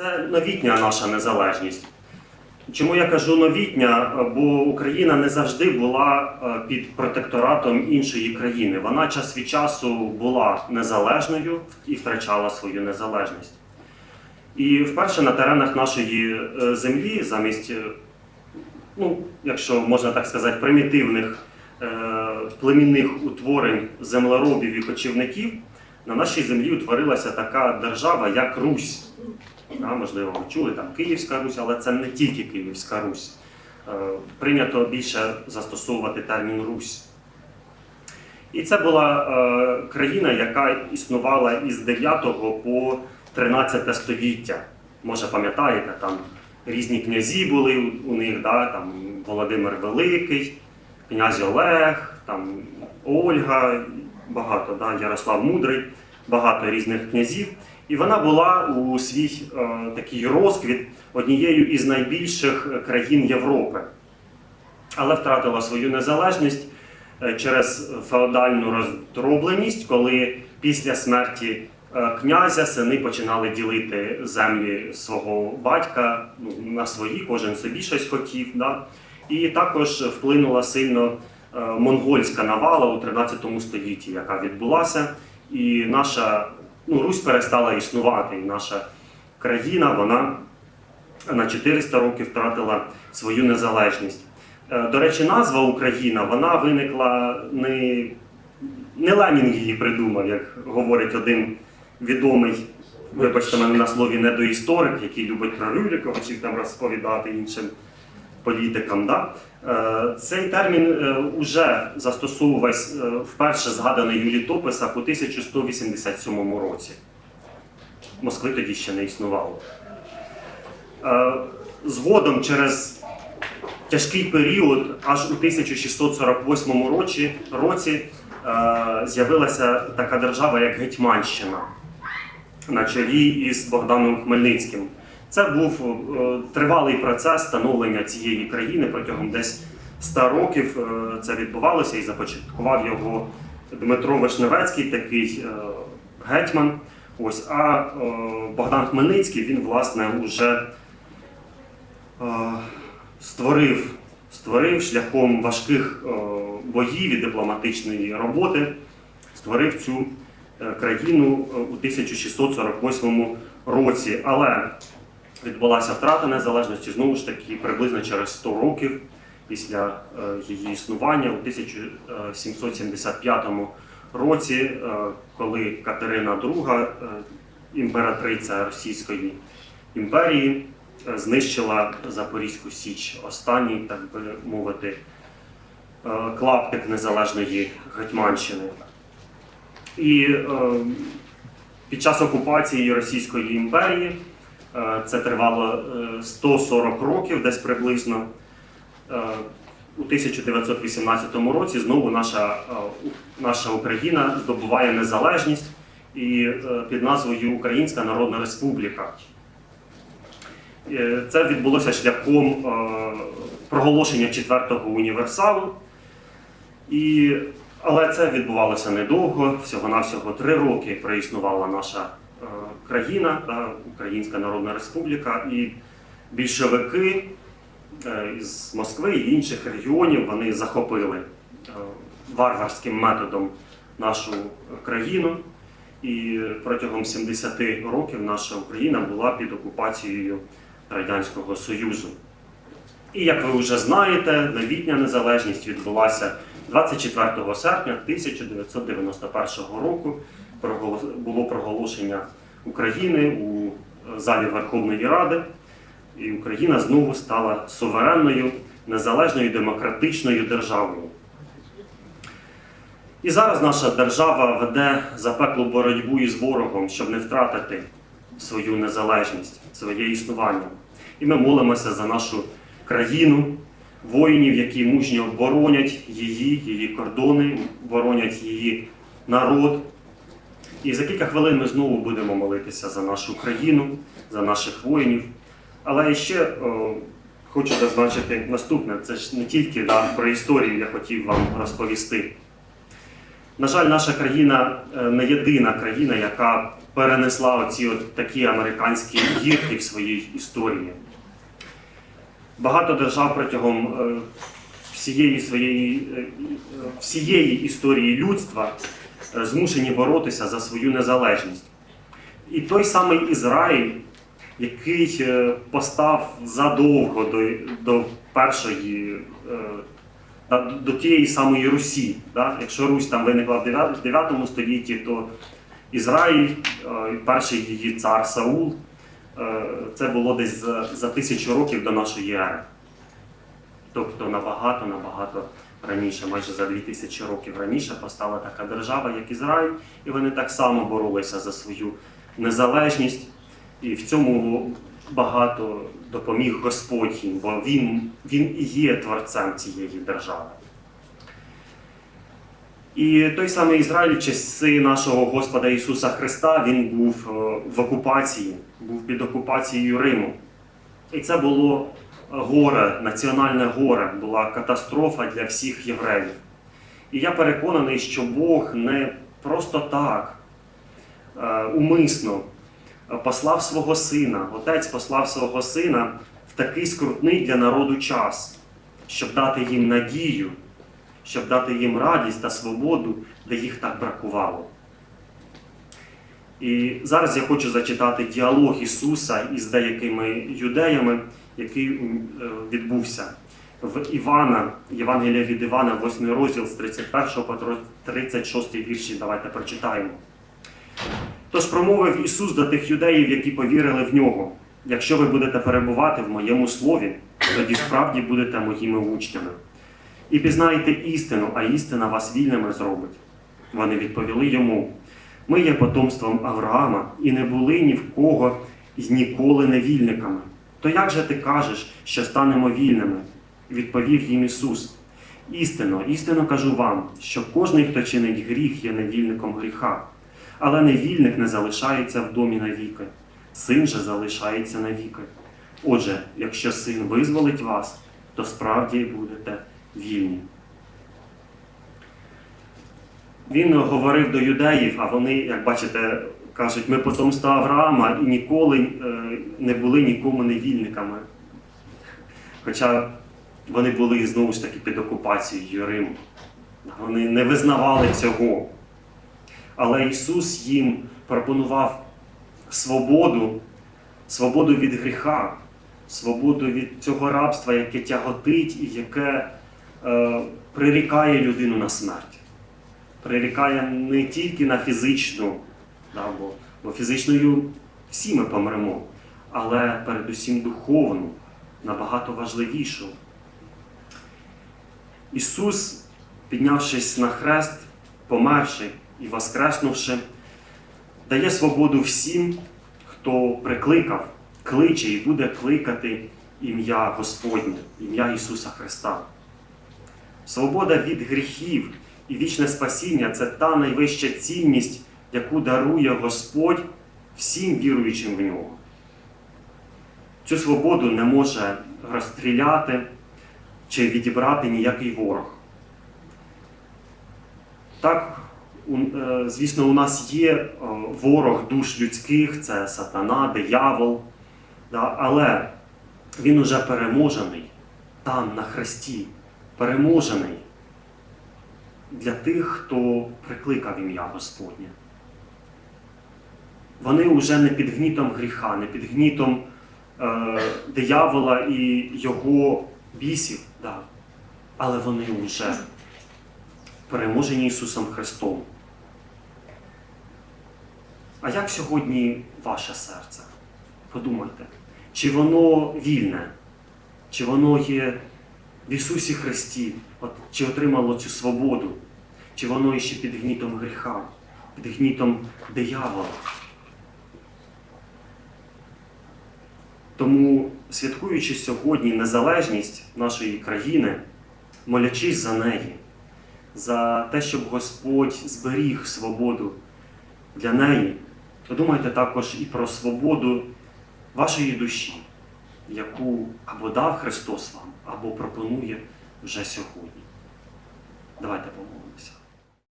Це новітня наша незалежність. Чому я кажу новітня? Бо Україна не завжди була е, під протекторатом іншої країни. Вона час від часу була незалежною і втрачала свою незалежність. І вперше на теренах нашої е, землі, замість, е, ну, якщо можна так сказати, примітивних е, племінних утворень землеробів і кочівників, на нашій землі утворилася така держава, як Русь. Да, можливо, ви чули там Київська Русь, але це не тільки Київська Русь. Е, Прийнято більше застосовувати термін Русь. І це була е, країна, яка існувала із 9 по 13 століття. Може, пам'ятаєте, там різні князі були у- них, да, там Володимир Великий, князь Олег, там Ольга, багато, да, Ярослав Мудрий, багато різних князів. І вона була у свій е, такий розквіт однією із найбільших е, країн Європи, але втратила свою незалежність е, через феодальну роздробленість, коли після смерті е, князя сини починали ділити землі свого батька ну, на свої, кожен собі щось хотів. Да? І також вплинула сильно монгольська навала у 13 столітті, яка відбулася, і наша ну, Русь перестала існувати, і наша країна вона на 400 років втратила свою незалежність. Е, До речі, назва Україна вона виникла не, не Ленін її придумав, як говорить один відомий, вибачте мене на слові, недоісторик, який любить про Рюриковичів там розповідати іншим політикам. Да? Е, Цей термін вже застосовувався е, вперше згаданий у літописах у 1187 році. Москви тоді ще не існувало. Е, Згодом через тяжкий період, аж у 1648 році, році е, з'явилася така держава, як Гетьманщина на чолі із Богданом Хмельницьким. Це був е, тривалий процес становлення цієї країни протягом десь 100 років. е, Це відбувалося і започаткував його Дмитро Вишневецький, такий е, гетьман. Ось, а Богдан Хмельницький він, власне, вже е, створив, створив шляхом важких боїв і дипломатичної роботи, створив цю країну у 1648 році. Але відбулася втрата незалежності знову ж таки приблизно через 100 років після е, її існування у 1775 році, е, коли Катерина II, е, імператриця Російської імперії, е, знищила Запорізьку Січ, останній, так би мовити, е, клаптик незалежної Гетьманщини. І е, під час окупації Російської імперії е, це тривало е, 140 років, десь приблизно. Е, У 1918 році знову наша, е, наша Україна здобуває незалежність і е, під назвою Українська Народна Республіка. Е, Це відбулося шляхом е, проголошення четвертого універсалу. І, але це відбувалося недовго, всього-навсього три роки проіснувала наша е, країна, Українська Народна Республіка, і більшовики е, із Москви і інших регіонів вони захопили е, варварським методом нашу країну. І протягом 70 років наша Україна була під окупацією Радянського Союзу. І як ви вже знаєте, новітня незалежність відбулася 24 серпня 1991 року. Було проголошення України у е, залі Верховної Ради, і Україна знову стала суверенною, незалежною демократичною державою. І зараз наша держава веде запеклу боротьбу із ворогом, щоб не втратити свою незалежність, своє існування. І ми молимося за нашу країну, воїнів, які мужньо боронять її, її кордони, боронять її народ. І за кілька хвилин ми знову будемо молитися за нашу країну, за наших воїнів. Але ще о, хочу зазначити наступне: це ж не тільки да, про історію я хотів вам розповісти. На жаль, наша країна е, не єдина країна, яка перенесла оці от такі американські гірки в своїй історії. Багато держав протягом е, всієї своєї е, е, всієї історії людства е, змушені боротися за свою незалежність. І той самий Ізраїль, який е, постав задовго до, до першої, е, до тієї самої Русі. Да? Якщо Русь там виникла в 9 9 столітті, то Ізраїль, е, перший її цар Саул, це було десь за, за тисячу років до нашої ери. Тобто набагато, набагато раніше, майже за 2000 років раніше постала така держава, як Ізраїль, і вони так само боролися за свою незалежність. І в цьому багато допоміг Господь їм, бо він, він і є творцем цієї держави. І той самий Ізраїль, часи нашого Господа Ісуса Христа, він був е, в окупації, був під окупацією Риму. І це було горе, національне горе, була катастрофа для всіх євреїв. І я переконаний, що Бог не просто так, е, умисно послав свого сина, отець послав свого сина в такий скрутний для народу час, щоб дати їм надію, щоб дати їм радість та свободу, де їх так бракувало. І зараз я хочу зачитати діалог Ісуса із деякими юдеями, який е, відбувся в Івана, Євангелія від Івана, 8 розділ з 31 по 36 вірші. Давайте прочитаємо. Тож промовив Ісус до тих юдеїв, які повірили в нього. Якщо ви будете перебувати в моєму слові, тоді справді будете моїми учнями. І пізнаєте істину, а істина вас вільними зробить. Вони відповіли йому: Ми є потомством Авраама і не були ні в кого ніколи не вільниками. То як же ти кажеш, що станемо вільними? Відповів їм Ісус. Істинно, істинно кажу вам, що кожний, хто чинить гріх, є невільником гріха. Але невільник не залишається в домі навіки, син же залишається навіки. Отже, якщо син визволить вас, то справді будете вільні. Він говорив до юдеїв, а вони, як бачите, кажуть, ми потомство Авраама і ніколи е, не були нікому невільниками. Хоча вони були знову ж таки під окупацією Риму. Вони не визнавали цього. Але Ісус їм пропонував свободу, свободу від гріха, свободу від цього рабства, яке тяготить і яке е, прирікає людину на смерть. Прирікає не тільки на фізичну, да, бо, бо фізичною всі ми помремо, але передусім духовну, набагато важливішу. Ісус, піднявшись на хрест, померши і воскреснувши, дає свободу всім, хто прикликав, кличе і буде кликати ім'я Господнє, ім'я Ісуса Христа. Свобода від гріхів і вічне спасіння це та найвища цінність, яку дарує Господь всім віруючим в нього. Цю свободу не може розстріляти чи відібрати ніякий ворог. Так, е, звісно, у нас є е, ворог душ людських, це сатана, диявол, але він уже переможений там, на хресті, переможений для тих, хто прикликав ім'я Господнє. Вони вже не під гнітом гріха, не під гнітом е, диявола і його бісів, да. але вони вже переможені Ісусом Христом. А як сьогодні ваше серце? Подумайте, чи воно вільне, чи воно є в Ісусі Христі, от, чи отримало цю свободу, чи воно іще під гнітом гріха, під гнітом диявола. Тому, святкуючи сьогодні незалежність нашої країни, молячись за неї, за те, щоб Господь зберіг свободу для неї, подумайте також і про свободу вашої душі, яку або дав Христос вам, або пропонує вже сьогодні. Давайте помолимося.